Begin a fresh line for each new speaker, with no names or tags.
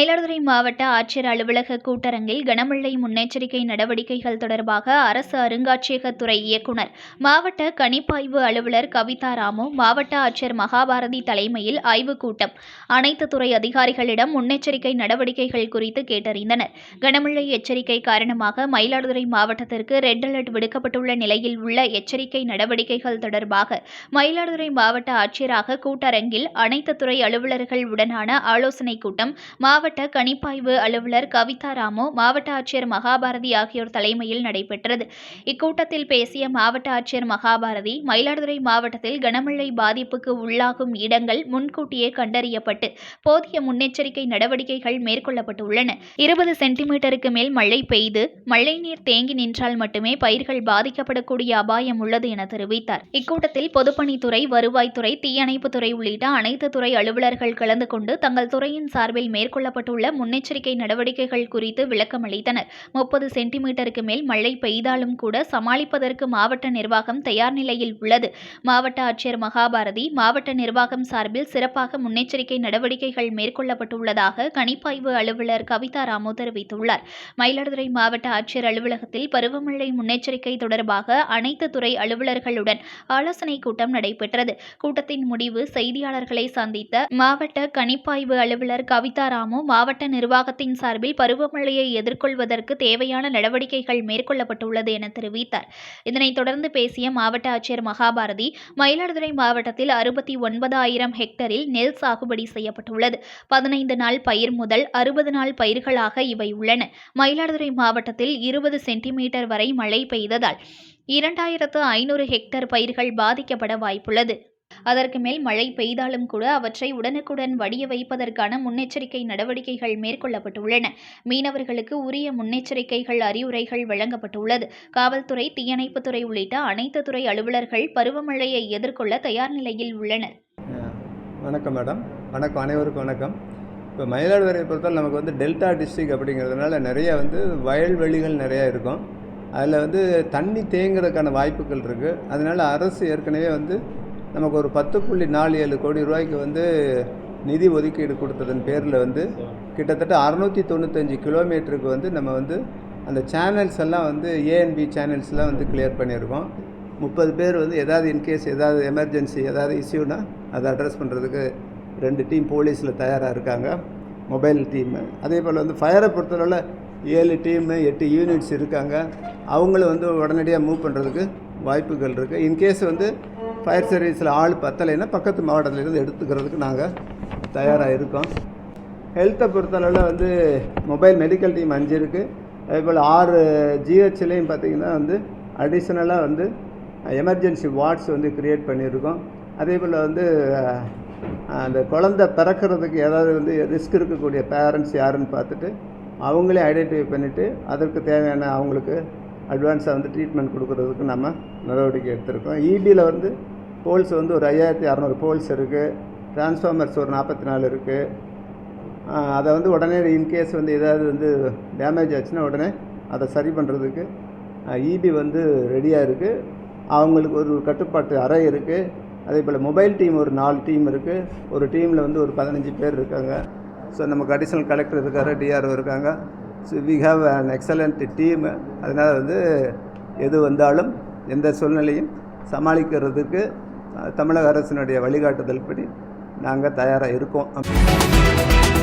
மயிலாடுதுறை மாவட்ட ஆட்சியர் அலுவலக கூட்டரங்கில் கனமழை முன்னெச்சரிக்கை நடவடிக்கைகள் தொடர்பாக அரசு அருங்காட்சியகத்துறை இயக்குநர் மாவட்ட கணிப்பாய்வு அலுவலர் கவிதா ராமு மாவட்ட ஆட்சியர் மகாபாரதி தலைமையில் ஆய்வுக் கூட்டம் அனைத்து துறை அதிகாரிகளிடம் முன்னெச்சரிக்கை நடவடிக்கைகள் குறித்து கேட்டறிந்தனர் கனமழை எச்சரிக்கை காரணமாக மயிலாடுதுறை மாவட்டத்திற்கு ரெட் அலர்ட் விடுக்கப்பட்டுள்ள நிலையில் உள்ள எச்சரிக்கை நடவடிக்கைகள் தொடர்பாக மயிலாடுதுறை மாவட்ட ஆட்சியராக கூட்டரங்கில் அனைத்து துறை அலுவலர்கள் உடனான ஆலோசனைக் கூட்டம் மாவட்ட மாவட்ட கணிப்பாய்வு அலுவலர் கவிதா ராமு மாவட்ட ஆட்சியர் மகாபாரதி ஆகியோர் தலைமையில் நடைபெற்றது இக்கூட்டத்தில் பேசிய மாவட்ட ஆட்சியர் மகாபாரதி மயிலாடுதுறை மாவட்டத்தில் கனமழை பாதிப்புக்கு உள்ளாகும் இடங்கள் முன்கூட்டியே கண்டறியப்பட்டு போதிய முன்னெச்சரிக்கை நடவடிக்கைகள் மேற்கொள்ளப்பட்டுள்ளன இருபது சென்டிமீட்டருக்கு மேல் மழை பெய்து மழை நீர் தேங்கி நின்றால் மட்டுமே பயிர்கள் பாதிக்கப்படக்கூடிய அபாயம் உள்ளது என தெரிவித்தார் இக்கூட்டத்தில் பொதுப்பணித்துறை வருவாய்த்துறை தீயணைப்புத்துறை உள்ளிட்ட அனைத்து துறை அலுவலர்கள் கலந்து கொண்டு தங்கள் துறையின் சார்பில் மேற்கொள்ளப்பட்ட எடுக்கப்பட்டுள்ள முன்னெச்சரிக்கை நடவடிக்கைகள் குறித்து விளக்கமளித்தனர் முப்பது சென்டிமீட்டருக்கு மேல் மழை பெய்தாலும் கூட சமாளிப்பதற்கு மாவட்ட நிர்வாகம் தயார் நிலையில் உள்ளது மாவட்ட ஆட்சியர் மகாபாரதி மாவட்ட நிர்வாகம் சார்பில் சிறப்பாக முன்னெச்சரிக்கை நடவடிக்கைகள் மேற்கொள்ளப்பட்டுள்ளதாக கணிப்பாய்வு அலுவலர் கவிதா ராமு தெரிவித்துள்ளார் மயிலாடுதுறை மாவட்ட ஆட்சியர் அலுவலகத்தில் பருவமழை முன்னெச்சரிக்கை தொடர்பாக அனைத்து துறை அலுவலர்களுடன் ஆலோசனை கூட்டம் நடைபெற்றது கூட்டத்தின் முடிவு செய்தியாளர்களை சந்தித்த மாவட்ட கணிப்பாய்வு அலுவலர் கவிதா ராமு மாவட்ட நிர்வாகத்தின் சார்பில் பருவமழையை எதிர்கொள்வதற்கு தேவையான நடவடிக்கைகள் மேற்கொள்ளப்பட்டுள்ளது என தெரிவித்தார் இதனைத் தொடர்ந்து பேசிய மாவட்ட ஆட்சியர் மகாபாரதி மயிலாடுதுறை மாவட்டத்தில் அறுபத்தி ஒன்பதாயிரம் ஹெக்டரில் நெல் சாகுபடி செய்யப்பட்டுள்ளது பதினைந்து நாள் பயிர் முதல் அறுபது நாள் பயிர்களாக இவை உள்ளன மயிலாடுதுறை மாவட்டத்தில் இருபது சென்டிமீட்டர் வரை மழை பெய்ததால் இரண்டாயிரத்து ஐநூறு ஹெக்டர் பயிர்கள் பாதிக்கப்பட வாய்ப்புள்ளது அதற்கு மேல் மழை பெய்தாலும் கூட அவற்றை உடனுக்குடன் வடிய வைப்பதற்கான முன்னெச்சரிக்கை நடவடிக்கைகள் மேற்கொள்ளப்பட்டுள்ளன மீனவர்களுக்கு உரிய முன்னெச்சரிக்கைகள் அறிவுரைகள் வழங்கப்பட்டுள்ளது காவல்துறை தீயணைப்புத்துறை உள்ளிட்ட அனைத்து துறை அலுவலர்கள் பருவமழையை எதிர்கொள்ள தயார் நிலையில் உள்ளனர்
வணக்கம் மேடம் வணக்கம் அனைவருக்கும் வணக்கம் இப்போ மயிலாடுதுறையை பொறுத்தவரை நமக்கு வந்து டெல்டா டிஸ்ட்ரிக் அப்படிங்கிறதுனால நிறைய வந்து வயல்வெளிகள் நிறையா இருக்கும் அதில் வந்து தண்ணி தேங்குறதுக்கான வாய்ப்புகள் இருக்குது அதனால் அரசு ஏற்கனவே வந்து நமக்கு ஒரு பத்து புள்ளி நாலு ஏழு கோடி ரூபாய்க்கு வந்து நிதி ஒதுக்கீடு கொடுத்ததன் பேரில் வந்து கிட்டத்தட்ட அறநூற்றி தொண்ணூத்தஞ்சு கிலோமீட்டருக்கு வந்து நம்ம வந்து அந்த சேனல்ஸ் எல்லாம் வந்து ஏஎன்பி சேனல்ஸ்லாம் வந்து கிளியர் பண்ணியிருக்கோம் முப்பது பேர் வந்து ஏதாவது இன்கேஸ் ஏதாவது எமர்ஜென்சி ஏதாவது இஷ்யூனா அதை அட்ரஸ் பண்ணுறதுக்கு ரெண்டு டீம் போலீஸில் தயாராக இருக்காங்க மொபைல் டீம் அதே போல் வந்து ஃபயரை பொறுத்தளவில் ஏழு டீமு எட்டு யூனிட்ஸ் இருக்காங்க அவங்களும் வந்து உடனடியாக மூவ் பண்ணுறதுக்கு வாய்ப்புகள் இருக்குது இன்கேஸ் வந்து ஃபயர் சர்வீஸில் ஆள் பத்தலைன்னா பக்கத்து மாவட்டத்திலேருந்து எடுத்துக்கிறதுக்கு நாங்கள் தயாராக இருக்கோம் ஹெல்த்தை பொறுத்தளவில் வந்து மொபைல் மெடிக்கல் டீம் அஞ்சு இருக்குது அதே போல் ஆறு ஜிஹெச்லேயும் பார்த்திங்கன்னா வந்து அடிஷ்னலாக வந்து எமர்ஜென்சி வார்ட்ஸ் வந்து க்ரியேட் பண்ணியிருக்கோம் அதே போல் வந்து அந்த குழந்த பிறக்கிறதுக்கு ஏதாவது வந்து ரிஸ்க் இருக்கக்கூடிய பேரண்ட்ஸ் யாருன்னு பார்த்துட்டு அவங்களே ஐடென்டிஃபை பண்ணிவிட்டு அதற்கு தேவையான அவங்களுக்கு அட்வான்ஸாக வந்து ட்ரீட்மெண்ட் கொடுக்குறதுக்கு நம்ம நடவடிக்கை எடுத்திருக்கோம் இடியில் e வந்து போல்ஸ் வந்து ஒரு ஐயாயிரத்தி அறநூறு போல்ஸ் இருக்குது டிரான்ஸ்ஃபார்மர்ஸ் ஒரு நாற்பத்தி நாலு இருக்குது அதை வந்து உடனே இன்கேஸ் வந்து ஏதாவது வந்து டேமேஜ் ஆச்சுன்னா உடனே அதை சரி பண்ணுறதுக்கு இபி e வந்து ரெடியாக இருக்குது அவங்களுக்கு ஒரு கட்டுப்பாட்டு அறை இருக்குது அதே போல் மொபைல் டீம் ஒரு நாலு டீம் இருக்குது ஒரு டீமில் வந்து ஒரு பதினஞ்சு பேர் இருக்காங்க ஸோ நமக்கு அடிஷ்னல் கலெக்டர் இருக்கார் டிஆர்ஓ இருக்காங்க so we have an excellent team அதனால் வந்து எது வந்தாலும் எந்த சூழ்நிலையும் சமாளிக்கிறதுக்கு தமிழக அரசினுடைய வழிகாட்டுதல் படி நாங்கள் தயாராக இருக்கோம்